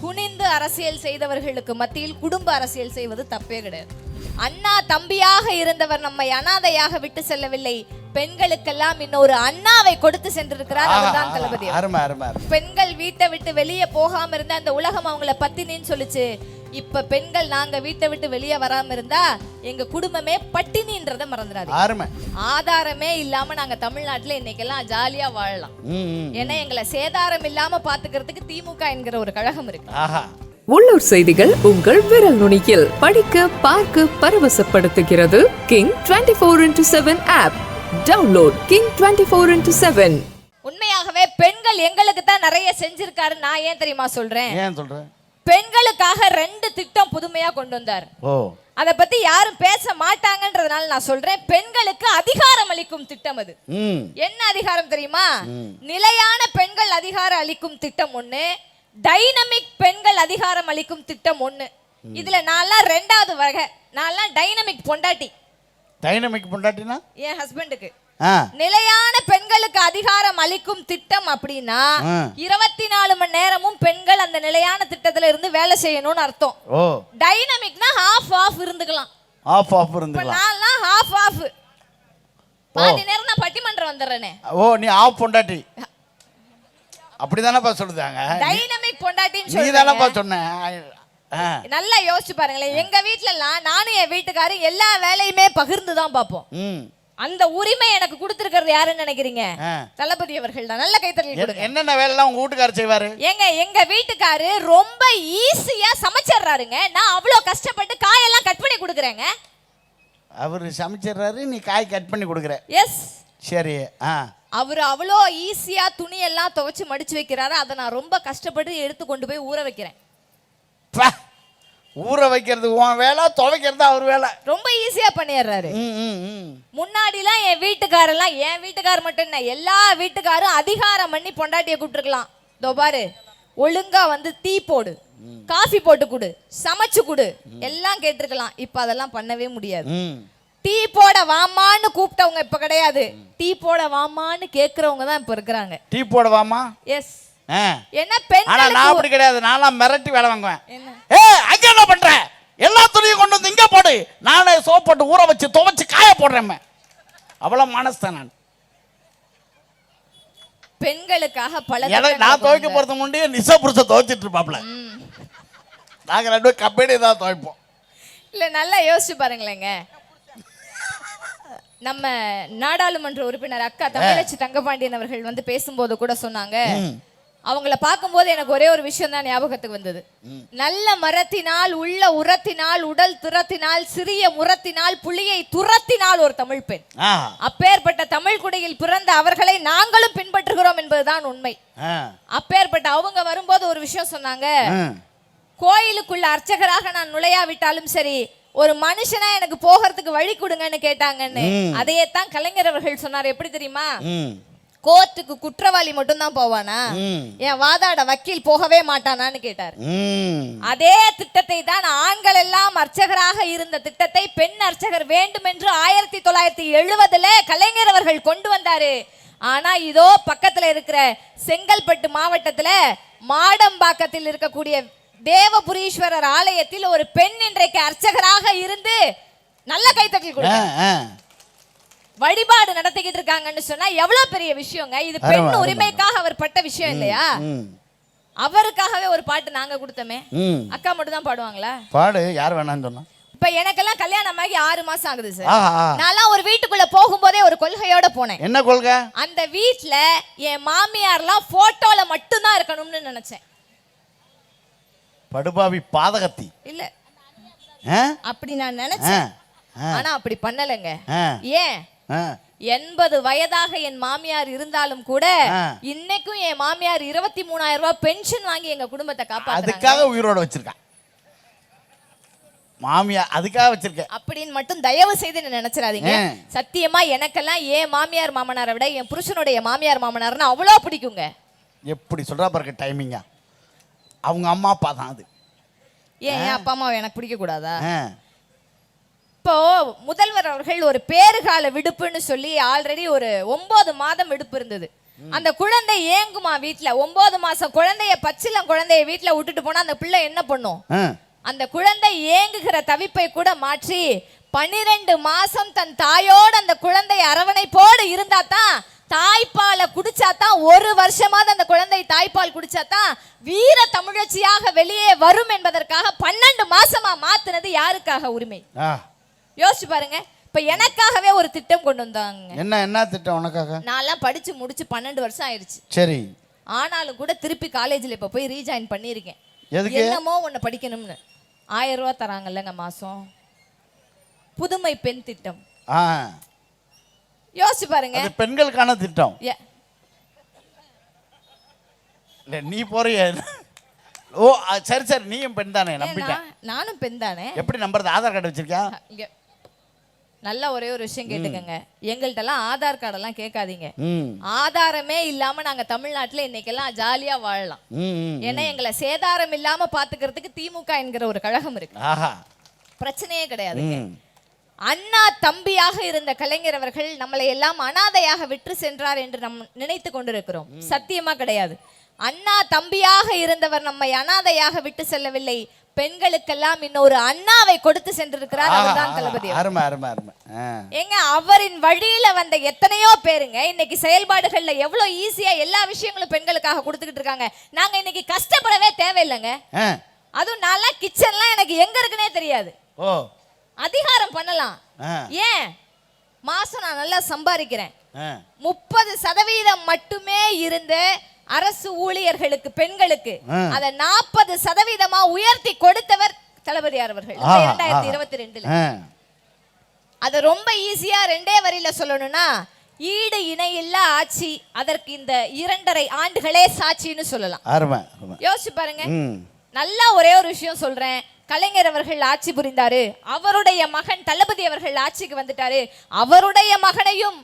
குனிந்து அரசியல் செய்தவர்களுக்கு மத்தியில் குடும்ப அரசியல் செய்வது தப்பே கிடையாது. அண்ணா தம்பியாக இருந்தவர் நம்மை அனாதையாக விட்டு செல்லவில்லை. பெண்களுக்கெல்லாம் இன்னொரு அண்ணாவை கொடுத்து சென்றிருக்கிறார் அவர்தான் தளபதி அவர்கள். அருமை அருமை அருமை. பெண்கள் வீட்டை விட்டு வெளியே போகாம இருந்தா அந்த உலகம் அவங்கள பத்தினின்னு சொல்லுச்சு. இப்ப பெண்கள் நாங்க வீட்டை விட்டு வெளியே வராம இருந்தா எங்க குடும்பமே பட்டினின்றத மறந்துடாது அருமை. ஆதாரமே இல்லாம நாங்க தமிழ்நாட்டுல இன்னைக்கெல்லாம் ஜாலியா வாழலாம். ம், ம். ஏன்னா எங்களை சேதாரம் இல்லாம பாத்துக்கிறதுக்கு திமுக என்கிற ஒரு கழகம் இருக்கு. ஆஹா. உள்ளூர் செய்திகள் உங்கள் விரல் நுனியில் படிக்க பார்க்க பரவசப்படுத்துகிறது king twenty four into seven app download king twenty four into seven உண்மையாகவே பெண்கள் எங்களுக்கு தான் நிறைய செஞ்சிருக்காரு நான் ஏன் தெரியுமா சொல்றேன்? ஏன் சொல்ற? பெண்களுக்காக ரெண்டு திட்டம் புதுமையா கொண்டு வந்தார். ஓ. அத பத்தி யாரும் பேச மாட்டாங்கன்றதுனால நான் சொல்றேன். பெண்களுக்கு அதிகாரம் அளிக்கும் திட்டம் அது. ம். என்ன அதிகாரம் தெரியுமா? நிலையான பெண்கள் அதிகாரம் அளிக்கும் திட்டம் ஒண்ணு டைனமிக் பெண்கள் அதிகாரம் அளிக்கும் திட்டம் ஒண்ணு. இதுல நான்லாம் ரெண்டாவது வகை. நான்லாம் டைனமிக் பொண்டாட்டி. டைனமிக் பொண்டாட்டினா? என் ஹஸ்பண்டுக்கு நிலையான பெண்களுக்கு அதிகாரம் அளிக்கும் திட்டம் அப்படின்னா. இருபத்தி நாலு மணி நேரமும் பெண்கள் அந்த நிலையான திட்டத்துல இருந்து வேலை செய்யணும்னு அர்த்தம். ஓ. டைனமிக்னா ஹாஃப் ஆஃப் இருந்துக்கலாம். ஆஃப் ஆஃப் இருந்துக்கலாம். நான்லாம் ஹாஃப் ஆஃப் பாதி நேரம் நான் பட்டிமன்றம் வந்துடுறேனே. ஓ நீ ஆஃப் பொண்டாட்டி. அப்படிதானப்பா சொல்லுதாங்க? டைனமிக் பொண்டாட்டின்னு நீ சொல்றீங்க. தானப்பா சொன்ன. நல்லா யோசிச்சு பாருங்களேன். எங்க வீட்ல எல்லாம் நானும் என் வீட்டுக்காரும் எல்லா வேலையுமே பகிர்ந்து தான் பார்ப்போம் அந்த உரிமை எனக்கு கொடுத்திருக்கிறது யாருன்னு நினைக்கிறீங்க. தளபதி அவர்கள் தான். நல்ல கைத்தறல் கொடுங்க. என்னென்ன வேலைலாம் உங்க வீட்டுக்காரர் செய்வாரு? ஏங்க எங்க வீட்டுக்காரு ரொம்ப ஈஸியா சமைச்சிடுறாருங்க. நான் அவ்வளோ கஷ்டப்பட்டு காயெல்லாம் கட் பண்ணி கொடுக்குறேங்க. அவர் சமைச்சிடுறாரு நீ காய் கட் பண்ணி கொடுக்குற. எஸ் சரி ஆ. அவர் அவ்வளோ ஈஸியா துணியெல்லாம் துவைச்சு மடிச்சு வைக்கிறாரு. அதை நான் ரொம்ப கஷ்டப்பட்டு எடுத்து கொண்டு போய் ஊற வைக்கிறேன். ஊற வைக்கிறது உன் வேலை துவைக்கிறது அவர் வேலை. ரொம்ப ஈஸியா பண்ணிடுறாரு. முன்னாடிலாம் என் வீட்டுக்காரெல்லாம் என் வீட்டுக்கார் மட்டும் என்ன எல்லா வீட்டுக்காரும் அதிகாரம் பண்ணி பொண்டாட்டியை கூப்பிட்டுருக்கலாம். இதோ பாரு ஒழுங்கா வந்து டீ போடு காஃபி போட்டு கொடு சமைச்சு கொடு. எல்லாம் கேட்டிருக்கலாம். இப்ப அதெல்லாம் பண்ணவே முடியாது. டீ போட வாமான்னு கூப்பிட்டவங்க இப்ப கிடையாது. டீ போட வாமான்னு கேக்குறவங்க தான் இப்ப இருக்கிறாங்க. டீ போடவாமா எஸ் என்ன ஆனா நான் அப்படி கிடையாது. நான்லாம் மிரட்டி வேலை வாங்குவேன்? ஏ அங்க என்ன பண்ற? எல்லா துணியும் கொண்டு வந்து இங்க போடு. நானே சோப் போட்டு ஊற வச்சு துவைச்சு காய போடுறேன். அவ்வளவு மனசுதான் நான். பெண்களுக்காக பல எனக்கு நான் துவைக்க போறது முன்னாடியே நிசா புருஷ துவைச்சிட்டு இருப்பாப்ல. நாங்க ரெண்டு கம்பெனி தான் துவைப்போம். இல்ல நல்லா யோசிச்சு பாருங்களேங்க. நம்ம நாடாளுமன்ற உறுப்பினர் அக்கா தமிழச்சி தங்கபாண்டியன் அவர்கள் வந்து பேசும்போது கூட சொன்னாங்க. அவங்கள பார்க்கும்போது எனக்கு ஒரே ஒரு விஷயம் தான் ஞாபகத்துக்கு வந்தது. நல்ல மரத்தினால் உள்ள உரத்தினால் உடல் துரத்தினால் சிறிய முரத்தினால் புலியை துரத்தினால் ஒரு தமிழ் பெண். அப்பேற்பட்ட தமிழ் குடியில் பிறந்த அவர்களை நாங்களும் பின்பற்றுகிறோம் என்பதுதான் உண்மை. அப்பேற்பட்ட அவங்க வரும்போது ஒரு விஷயம் சொன்னாங்க. கோயிலுக்குள்ள அர்ச்சகராக நான் நுழையாவிட்டாலும் சரி ஒரு மனுஷனா எனக்கு போகிறதுக்கு வழி கொடுங்கன்னு கேட்டாங்கன்னு. அதையே தான் கலைஞர் அவர்கள் சொன்னார். எப்படி தெரியுமா? கோர்ட்டுக்கு குற்றவாளி மட்டும் தான் போவானா. என் வாதாட வக்கீல் போகவே மாட்டானான்னு கேட்டார். அதே திட்டத்தை தான் ஆண்கள் எல்லாம் அர்ச்சகராக இருந்த திட்டத்தை பெண் அர்ச்சகர் வேண்டும் என்று ஆயிரத்தி தொள்ளாயிரத்தி எழுபதுல கலைஞர் அவர்கள் கொண்டு வந்தாரு. ஆனா இதோ பக்கத்துல இருக்கிற செங்கல்பட்டு மாவட்டத்துல மாடம்பாக்கத்தில் இருக்கக்கூடிய தேவபுரீஸ்வரர் ஆலயத்தில் ஒரு பெண் இன்றைக்கு அர்ச்சகராக இருந்து நல்ல கைத்தட்டல் கொடுங்க ஆ. வழிபாடு நடத்திக்கிட்டு இருக்காங்கன்னு சொன்னா எவ்வளவு பெரிய விஷயங்க? இது பெண். உரிமைக்காக அவர் பட்ட விஷயம் இல்லையா? அவருக்காகவே ஒரு பாட்டு நாங்க கொடுத்தோமே. அக்கா மட்டும் தான் பாடுவாங்களா? பாடு யார் வேணாம்னு சொன்னா. இப்ப எனக்கெல்லாம் கல்யாணம் ஆகி ஆறு மாசம் ஆகுது சார். நான்லாம் ஒரு வீட்டுக்குள்ள போகும்போதே ஒரு கொள்கையோட போனேன். என்ன கொள்கை? அந்த வீட்ல என் மாமியார்லாம் போட்டோல மட்டும்தான் இருக்கணும்னு நினைச்சேன். படுபாவி பாதகத்தி. இல்ல. அப்படி நான் நினைச்சேன். ஆனா அப்படி பண்ணலைங்க. ஏன்? எண்பது வயதாக என் மாமியார் இருந்தாலும் கூட. இன்னைக்கும் என் மாமியார் இருபத்தி மூணாயிரம் ரூபாய் பென்ஷன் வாங்கி எங்க குடும்பத்தை காப்பாத்துறாங்க. அதுக்காக உயிரோட வச்சிருக்கான் மாமியா அதுக்காக வச்சிருக்கேன். அப்படின்னு மட்டும் தயவு செய்து என்ன நினைச்சிடாதீங்க. சத்தியமா எனக்கெல்லாம் ஏன் மாமியார் மாமனாரை விட என் புருஷனுடைய மாமியார் மாமனார்னு அவ்வளோ பிடிக்குங்க. எப்படி சொல்றா பாருங்க டைமிங்கா அவங்க அம்மா அப்பா தான் அது. ஏன் என் அப்பா அம்மாவை எனக்கு பிடிக்க கூடாதா. இப்போ முதல்வர் அவர்கள் ஒரு பேறுகால விடுப்புன்னு சொல்லி ஆல்ரெடி ஒரு ஒன்பது மாதம் விடுப்பு இருந்தது. அந்த குழந்தை ஏங்குமா வீட்ல? ஒன்பது மாசம் குழந்தைய பச்சிலம் குழந்தைய வீட்ல விட்டுட்டு போனா அந்த பிள்ளை என்ன பண்ணும். அந்த குழந்தை ஏங்குகிற தவிப்பை கூட மாற்றி பன்னிரண்டு மாசம் தன் தாயோட அந்த குழந்தை அரவணைப்போடு இருந்தா தான் தாய்ப்பாலை குடிச்சாதான் ஒரு வருஷமாவது அந்த குழந்தை தாய்ப்பால் குடிச்சாதான் வீர தமிழச்சியாக வெளியே வரும் என்பதற்காக பன்னெண்டு மாசமா மாத்துனது யாருக்காக உரிமை. யோசிச்சு பாருங்க. இப்ப எனக்காகவே ஒரு திட்டம் கொண்டு வந்தாங்க. என்ன என்ன திட்டம் உனக்காக? நான்லாம் படிச்சு முடிச்சு பன்னெண்டு வருஷம் ஆயிருச்சு. சரி. ஆனாலும் கூட திருப்பி காலேஜ்ல இப்ப போய் ரீஜாயின் பண்ணியிருக்கேன். என்னமோ ஒண்ணு படிக்கணும்னு. ஆயிரம் ரூபாய் தராங்கல்லங்க மாசம். புதுமை பெண் திட்டம். யோசிச்சு பாருங்க. பெண்களுக்கான திட்டம். நீ போறிய. ஓ சரி சரி நீயும் பெண் தானே நம்பிட்டேன். நான்- நானும் பெண் தானே. எப்படி நம்புறது? ஆதார் கார்டு வச்சிருக்கியா? இங்க நல்லா ஒரே ஒரு விஷயம் கேட்டுக்கங்க. எங்கள்ட்ட எல்லாம் ஆதார் கார்டெல்லாம் கேட்காதீங்க. ஆதாரமே இல்லாம நாங்க தமிழ்நாட்டுல இன்னைக்கெல்லாம் ஜாலியா வாழலாம். ஏன்னா எங்களை சேதாரம் இல்லாம பாத்துக்கிறதுக்கு திமுக என்கிற ஒரு கழகம் இருக்கு. பிரச்சனையே கிடையாது. அண்ணா தம்பியாக இருந்த கலைஞர் அவர்கள் நம்மளை எல்லாம் அனாதையாக விற்று சென்றார் என்று நம் நினைத்து கொண்டிருக்கிறோம். சத்தியமா கிடையாது. அண்ணா தம்பியாக இருந்தவர் நம்மை அனாதையாக விட்டு செல்லவில்லை. பெண்களுக்கெல்லாம் இன்னொரு அண்ணாவை கொடுத்து சென்றிருக்கிறார் அவர்தான் தளபதி. அருமை அருமை அருமை. ஏங்க அவரின் வழியில வந்த எத்தனையோ பேருங்க இன்னைக்கு செயல்பாடுகள்ல எவ்வளவு ஈஸியா எல்லா விஷயங்களும் பெண்களுக்காக கொடுத்துக்கிட்டு இருக்காங்க நாங்க இன்னைக்கு கஷ்டப்படவே தேவையில்லைங்க. அதுவும் நான்லாம் கிச்சன்லாம் எனக்கு எங்க இருக்குன்னே தெரியாது ஓ அதிகாரம் பண்ணலாம். ஏன் மாசம் நான் நல்லா சம்பாதிக்கிறேன். முப்பது சதவீதம் மட்டுமே இருந்த அரசு ஊழியர்களுக்கு பெண்களுக்கு. அதை நாற்பது சதவீதமா உயர்த்தி கொடுத்தவர் தளபதியார் அவர்கள். இரண்டாயிரத்தி. இருபத்தி ரெண்டுல. அது ரொம்ப ஈஸியா ரெண்டே வரியில சொல்லணும்னா ஈடு இணையில்லா ஆட்சி அதற்கு இந்த இரண்டரை ஆண்டுகளே சாட்சின்னு சொல்லலாம். யோசிச்சு பாருங்க. நல்லா ஒரே ஒரு விஷயம் சொல்றேன். கலைஞர் அவர்கள் ஆட்சி புரிந்தாரு. அவருடைய மகன் தளபதி அவர்கள் ஆட்சிக்கு வந்துட்டாரு. அவருடைய மகனையும்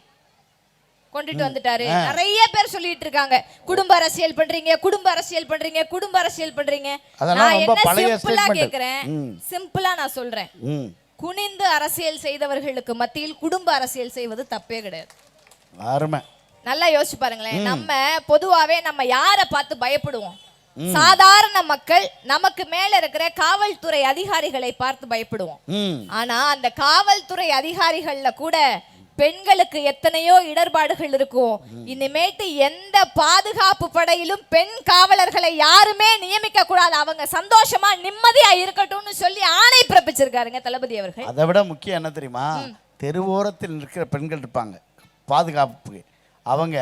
கொண்டுட்டு வந்துட்டாரு. நிறைய பேர் சொல்லிட்டு இருக்காங்க. குடும்ப அரசியல் பண்றீங்க குடும்ப அரசியல் பண்றீங்க குடும்ப அரசியல் பண்றீங்க. நான் என்ன சிம்பிளா. கேக்குறேன். சிம்பிளா நான் சொல்றேன். குனிந்து அரசியல் செய்தவர்களுக்கு மத்தியில் குடும்ப அரசியல் செய்வது தப்பே கிடையாது. அருமை. நல்லா யோசிச்சு பாருங்களேன். நம்ம பொதுவாவே நம்ம யாரை பார்த்து பயப்படுவோம்? சாதாரண மக்கள் நமக்கு மேல இருக்கிற காவல்துறை அதிகாரிகளை பார்த்து பயப்படுவோம். ஆனா அந்த காவல்துறை அதிகாரிகள்ல கூட பெண்களுக்கு எத்தனையோ இடர்பாடுகள் இருக்கும். இனிமேட்டு எந்த பாதுகாப்பு படையிலும் பெண் காவலர்களை யாருமே நியமிக்க கூடாது. அவங்க சந்தோஷமா நிம்மதியா இருக்கட்டும்னு சொல்லி ஆணை பிறப்பிச்சிருக்காருங்க தளபதி அவர்கள். அதை விட முக்கியம் என்ன தெரியுமா? தெருவோரத்தில் இருக்கிற பெண்கள் இருப்பாங்க. பாதுகாப்புக்கு. அவங்க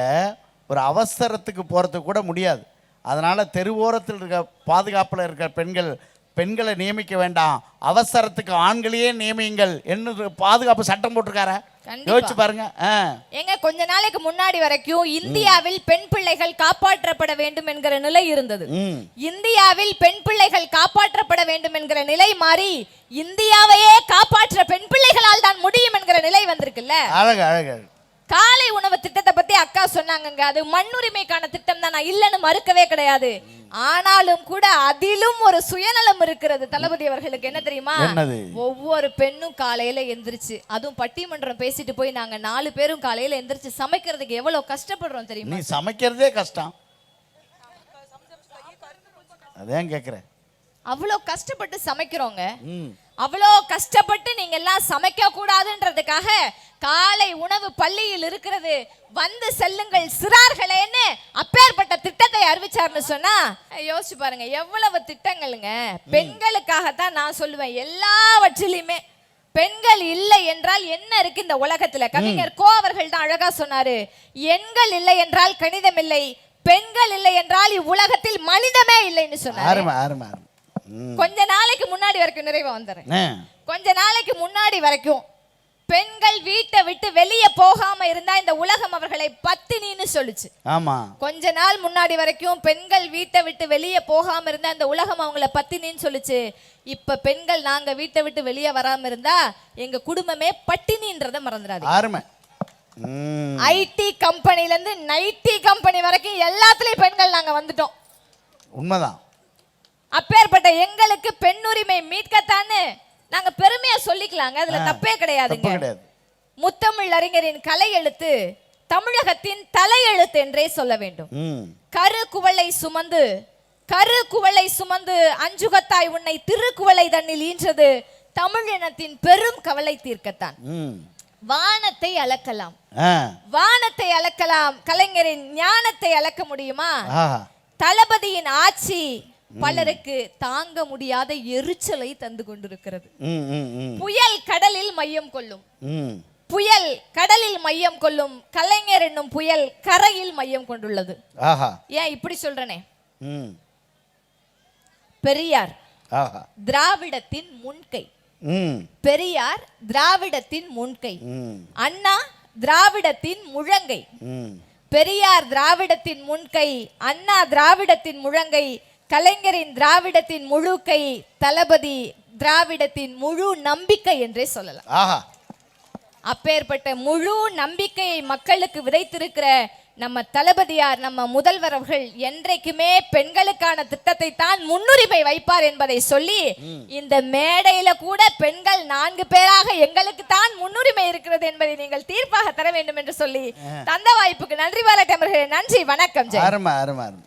ஒரு அவசரத்துக்கு போகிறதுக்கு கூட முடியாது. அதனால் தெருவோரத்தில் இருக்க பாதுகாப்பில் இருக்கிற பெண்கள் பெண்களை நியமிக்க வேண்டாம். அவசரத்துக்கு ஆண்களையே நியமியுங்கள் என்று பாதுகாப்பு சட்டம் போட்டிருக்கார. யோசிச்சு பாருங்க. ஆ. ஏங்க கொஞ்ச நாளைக்கு முன்னாடி வரைக்கும் இந்தியாவில் பெண் பிள்ளைகள் காப்பாற்றப்பட வேண்டும் என்கிற நிலை இருந்தது. இந்தியாவில் பெண் பிள்ளைகள் காப்பாற்றப்பட வேண்டும் என்கிற நிலை மாறி இந்தியாவையே காப்பாற்ற பெண் பிள்ளைகளால் தான் முடியும் என்கிற நிலை வந்திருக்குல்ல? அழகு அழகு. காலை உணவு திட்டத்தை பத்தி அக்கா சொன்னாங்கங்க. அது மண்ணுரிமைக்கான திட்டம் தான். நான் இல்லைன்னு மறுக்கவே கிடையாது. ஆனாலும் கூட அதிலும் ஒரு சுயநலம் இருக்கிறது. தளபதி அவர்களுக்கு என்ன தெரியுமா? ஒவ்வொரு பெண்ணும் காலையில எந்திரிச்சு அதுவும் பட்டிமன்றம் பேசிட்டு போய் நாங்க நாலு பேரும் காலையில எந்திரிச்சு சமைக்கிறதுக்கு எவ்வளவு கஷ்டப்படுறோம் தெரியுமா? நீ சமைக்கிறதே கஷ்டம். அதான் கேட்குறேன் அவ்வளோ கஷ்டப்பட்டு சமைக்கிறோங்க. அவ்வளோ கஷ்டப்பட்டு நீங்க எல்லாம் சமைக்க கூடாதுன்றதுக்காக காலை உணவு பள்ளியில் இருக்கிறது. வந்து செல்லுங்கள் சிறார்களேன்னு அப்பேற்பட்ட திட்டத்தை அறிவிச்சார்னு சொன்னா யோசிச்சு பாருங்க எவ்வளவு திட்டங்களுங்க. பெண்களுக்காகத்தான் நான் சொல்லுவேன் எல்லாவற்றிலையுமே பெண்கள் இல்லை என்றால் என்ன இருக்கு இந்த உலகத்துல? கவிஞர் கோ அவர்கள் தான் அழகா சொன்னாரு எண்கள் இல்லை என்றால் கணிதம் இல்லை பெண்கள் இல்லை என்றால் இவ்வுலகத்தில் மனிதமே இல்லைன்னு சொன்னாரு. கொஞ்ச நாளைக்கு முன்னாடி வரைக்கும் நிறைவா வந்துடுறேன். கொஞ்ச நாளைக்கு முன்னாடி வரைக்கும் பெண்கள் வீட்டை விட்டு வெளியே போகாம இருந்தா இந்த உலகம் அவர்களை பத்தினின்னு சொல்லுச்சு. ஆமா. கொஞ்ச நாள் முன்னாடி வரைக்கும் பெண்கள் வீட்டை விட்டு வெளியே போகாம இருந்தா இந்த உலகம் அவங்கள பத்தினின்னு சொல்லுச்சு. இப்ப பெண்கள் நாங்க வீட்டை விட்டு வெளியே வராம இருந்தா எங்க குடும்பமே பட்டினின்றத மறந்துடாது அருமை ம். ஐடி கம்பெனில இருந்து நைட்டி கம்பெனி வரைக்கும் எல்லாத்துலயும் பெண்கள் நாங்க வந்துட்டோம். உண்மைதான். அப்பேற்பட்ட எங்களுக்கு பெண்ணுரிமை மீட்கத்தான்னு நாங்க பெருமையா சொல்லிக்கலாங்க. அதுல தப்பே கிடையாதுங்க. கிடையாது. முத்தமிழ் அறிஞரின் கலை எழுத்து தமிழகத்தின் தலையெழுத்து என்றே சொல்ல வேண்டும். கரு குவளை சுமந்து கரு குவளை சுமந்து அஞ்சுகத்தாய் உன்னை திருக்குவளை தன்னில் ஈன்றது தமிழினத்தின் பெரும் கவலை தீர்க்கத்தான். வானத்தை அளக்கலாம். வானத்தை அளக்கலாம். கலைஞரின் ஞானத்தை அளக்க முடியுமா? தளபதியின் ஆட்சி பலருக்கு தாங்க முடியாத எரிச்சலை தந்து கொண்டிருக்கிறது. புயல் கடலில் மையம் கொள்ளும். புயல் கடலில் மையம் கொள்ளும். கலைஞர் என்னும் புயல் கரையில் மையம் கொண்டுள்ளது. ஏன் இப்படி சொல்றனே? பெரியார் திராவிடத்தின் முன்கை. பெரியார் திராவிடத்தின் முன்கை. அண்ணா திராவிடத்தின் முழங்கை. பெரியார் திராவிடத்தின் முன்கை. அண்ணா திராவிடத்தின் முழங்கை. கலைஞரின் திராவிடத்தின் முழு கை தளபதி திராவிடத்தின் முழு நம்பிக்கை என்றே சொல்லலாம். ஆஹா. அப்பேற்பட்ட முழு நம்பிக்கையை மக்களுக்கு விதைத்திருக்கிற நம்ம தளபதியார் நம்ம முதல்வர் அவர்கள் என்றைக்குமே பெண்களுக்கான திட்டத்தை தான் முன்னுரிமை வைப்பார் என்பதை சொல்லி இந்த மேடையில கூட பெண்கள் நான்கு பேராக எங்களுக்கு தான் முன்னுரிமை இருக்கிறது என்பதை நீங்கள் தீர்ப்பாக தர வேண்டும் என்று சொல்லி தந்த வாய்ப்புக்கு நன்றி பாராட்டமர்களே நன்றி. வணக்கம். ஜெய். அருமை அருமை அருமை.